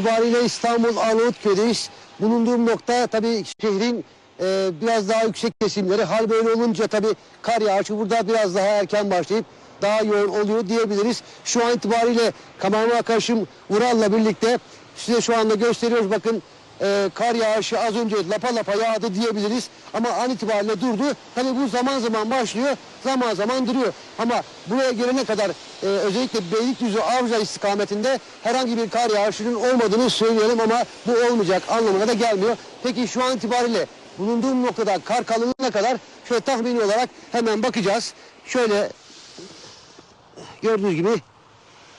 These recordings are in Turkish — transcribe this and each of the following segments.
itibariyle İstanbul Arnavutköy'deyiz. Bulunduğum nokta tabii şehrin e, biraz daha yüksek kesimleri. Hal böyle olunca tabii kar yağışı burada biraz daha erken başlayıp daha yoğun oluyor diyebiliriz. Şu an itibariyle kameraman arkadaşım Vural'la birlikte size şu anda gösteriyoruz. Bakın e, kar yağışı az önce lapa lapa yağdı diyebiliriz. Ama an itibariyle durdu. Tabii bu zaman zaman başlıyor, zaman zaman duruyor. Ama buraya gelene kadar e, özellikle Beylikdüzü Avcı istikametinde herhangi bir kar yağışının olmadığını söyleyelim ama bu olmayacak anlamına da gelmiyor. Peki şu an itibariyle bulunduğum noktada kar kalınlığına kadar şöyle tahmini olarak hemen bakacağız. Şöyle gördüğünüz gibi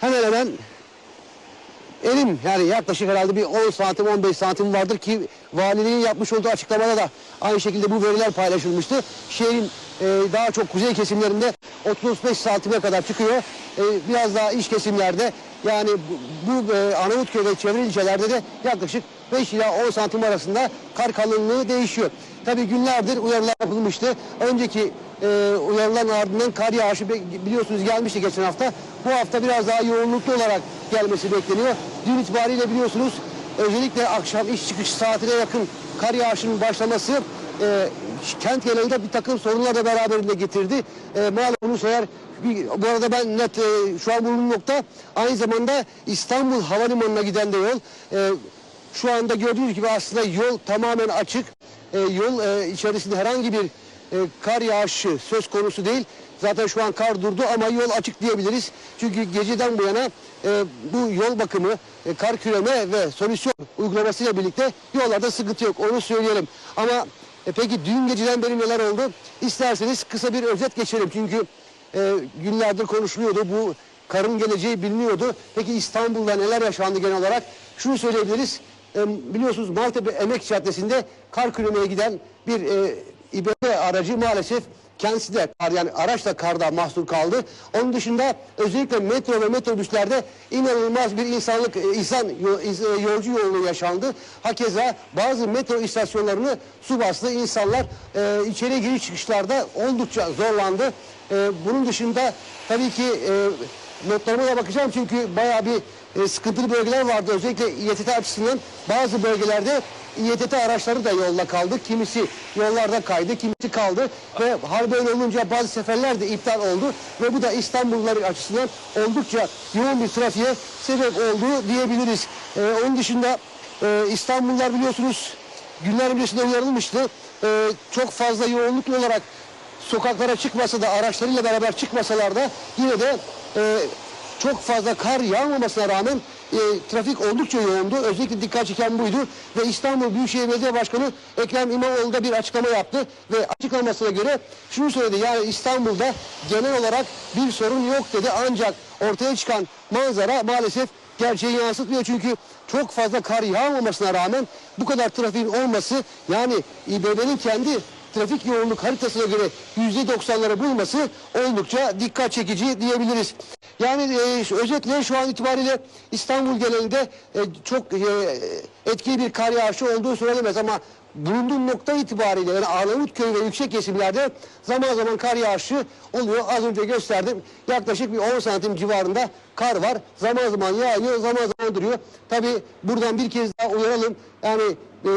hemen hemen elim yani yaklaşık herhalde bir 10 santim 15 santim vardır ki valiliğin yapmış olduğu açıklamada da aynı şekilde bu veriler paylaşılmıştı. Şehrin e, daha çok kuzey kesimlerinde 35 santime kadar çıkıyor. E, biraz daha iç kesimlerde yani bu, bu e, Arnavutköy ve çevre ilçelerde de yaklaşık 5 ila 10 santim arasında kar kalınlığı değişiyor. Tabii günlerdir uyarılar yapılmıştı. Önceki e, uyarıların ardından kar yağışı biliyorsunuz gelmişti geçen hafta. Bu hafta biraz daha yoğunluklu olarak gelmesi bekleniyor. Dün itibariyle biliyorsunuz özellikle akşam iş çıkış saatine yakın kar yağışının başlaması e, kent genelinde bir takım sorunlar da beraberinde getirdi. E, malumunuz eğer bir- bu arada ben net e, şu an bulunduğum nokta aynı zamanda İstanbul Havalimanı'na giden de yol. E, şu anda gördüğünüz gibi aslında yol tamamen açık. E, yol e, içerisinde herhangi bir e, kar yağışı söz konusu değil. Zaten şu an kar durdu ama yol açık diyebiliriz. Çünkü geceden bu yana e, bu yol bakımı, e, kar küreme ve solüsyon uygulamasıyla birlikte yollarda sıkıntı yok. Onu söyleyelim. Ama e, peki dün geceden beri neler oldu? İsterseniz kısa bir özet geçelim. Çünkü e, günlerdir konuşuluyordu. Bu karın geleceği biliniyordu. Peki İstanbul'da neler yaşandı genel olarak? Şunu söyleyebiliriz. E, biliyorsunuz Maltepe Emek Caddesi'nde kar küremeye giden bir e, İBB aracı maalesef kendisi de kar yani araç da karda mahsur kaldı. Onun dışında özellikle metro ve metrobüslerde inanılmaz bir insanlık e, insan e, yolcu yoğunluğu yaşandı. Hakeza bazı metro istasyonlarını su bastı. İnsanlar e, içeri giriş çıkışlarda oldukça zorlandı. E, bunun dışında tabii ki e, notlarıma da bakacağım çünkü bayağı bir e, sıkıntılı bölgeler vardı. Özellikle İETT açısından bazı bölgelerde İETT araçları da yolda kaldı. Kimisi yollarda kaydı, kimisi kaldı. Ve hal böyle olunca bazı seferler de iptal oldu. Ve bu da İstanbullular açısından oldukça yoğun bir trafiğe sebep oldu diyebiliriz. E, onun dışında e, İstanbullular biliyorsunuz günler öncesinde uyarılmıştı. E, çok fazla yoğunluklu olarak sokaklara çıkmasa da araçlarıyla beraber çıkmasalar da yine de e, çok fazla kar yağmamasına rağmen e, trafik oldukça yoğundu. Özellikle dikkat çeken buydu. Ve İstanbul Büyükşehir Belediye Başkanı Ekrem İmamoğlu da bir açıklama yaptı. Ve açıklamasına göre şunu söyledi. Yani İstanbul'da genel olarak bir sorun yok dedi. Ancak ortaya çıkan manzara maalesef gerçeği yansıtmıyor. Çünkü çok fazla kar yağmamasına rağmen bu kadar trafiğin olması yani İBB'nin kendi trafik yoğunluk haritasına göre yüzde doksanları bulması oldukça dikkat çekici diyebiliriz. Yani e, özetle şu an itibariyle İstanbul genelinde e, çok e, etkili bir kar yağışı olduğu söylenemez ama bulunduğum nokta itibariyle yani Arnavutköy ve yüksek kesimlerde zaman zaman kar yağışı oluyor. Az önce gösterdim. Yaklaşık bir 10 santim civarında kar var. Zaman zaman yağıyor, zaman zaman duruyor. Tabii buradan bir kez daha uyaralım. Yani e,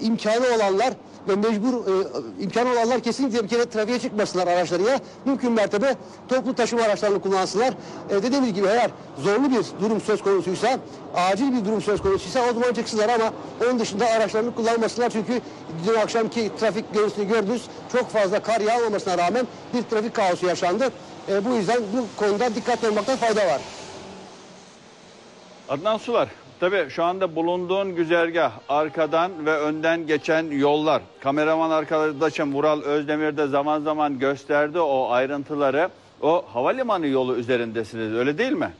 imkanı olanlar ve mecbur e, imkanı olanlar kesinlikle bir kere trafiğe çıkmasınlar araçlarıyla. Mümkün mertebe toplu taşıma araçlarını kullansınlar. E, dediğimiz gibi eğer zorlu bir durum söz konusuysa, acil bir durum söz konusuysa o zaman çıksınlar ama onun dışında araçlarını kullanmasınlar. Çünkü dün akşamki trafik görüntüsünü gördünüz. Çok fazla kar yağmamasına rağmen bir trafik kaosu yaşandı. E, bu yüzden bu konuda dikkatli olmakta fayda var. Adnan Sular, tabii şu anda bulunduğun güzergah, arkadan ve önden geçen yollar. Kameraman arkadaşım Vural Özdemir de zaman zaman gösterdi o ayrıntıları. O havalimanı yolu üzerindesiniz öyle değil mi?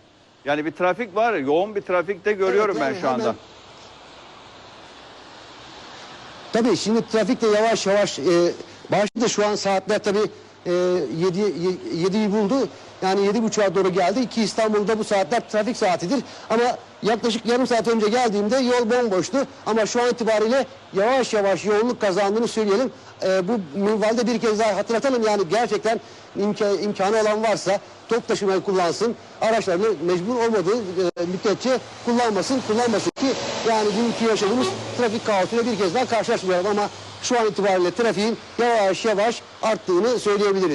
Yani bir trafik var, yoğun bir trafikte görüyorum Evet, yani ben şu anda. hemen- Tabii şimdi trafik de yavaş yavaş e, başladı. Şu an saatler tabii e, 7, 7'yi buldu. Yani yedi buçuğa doğru geldi ki İstanbul'da bu saatler trafik saatidir. Ama Yaklaşık yarım saat önce geldiğimde yol bomboştu ama şu an itibariyle yavaş yavaş yoğunluk kazandığını söyleyelim. Ee, bu minvalde bir kez daha hatırlatalım yani gerçekten imka- imkanı olan varsa top taşımayı kullansın. Araçlarını mecbur olmadığı e, müddetçe kullanmasın, kullanmasın ki yani dünkü yaşadığımız trafik kaosuyla bir kez daha karşılaşmayalım ama şu an itibariyle trafiğin yavaş yavaş arttığını söyleyebiliriz.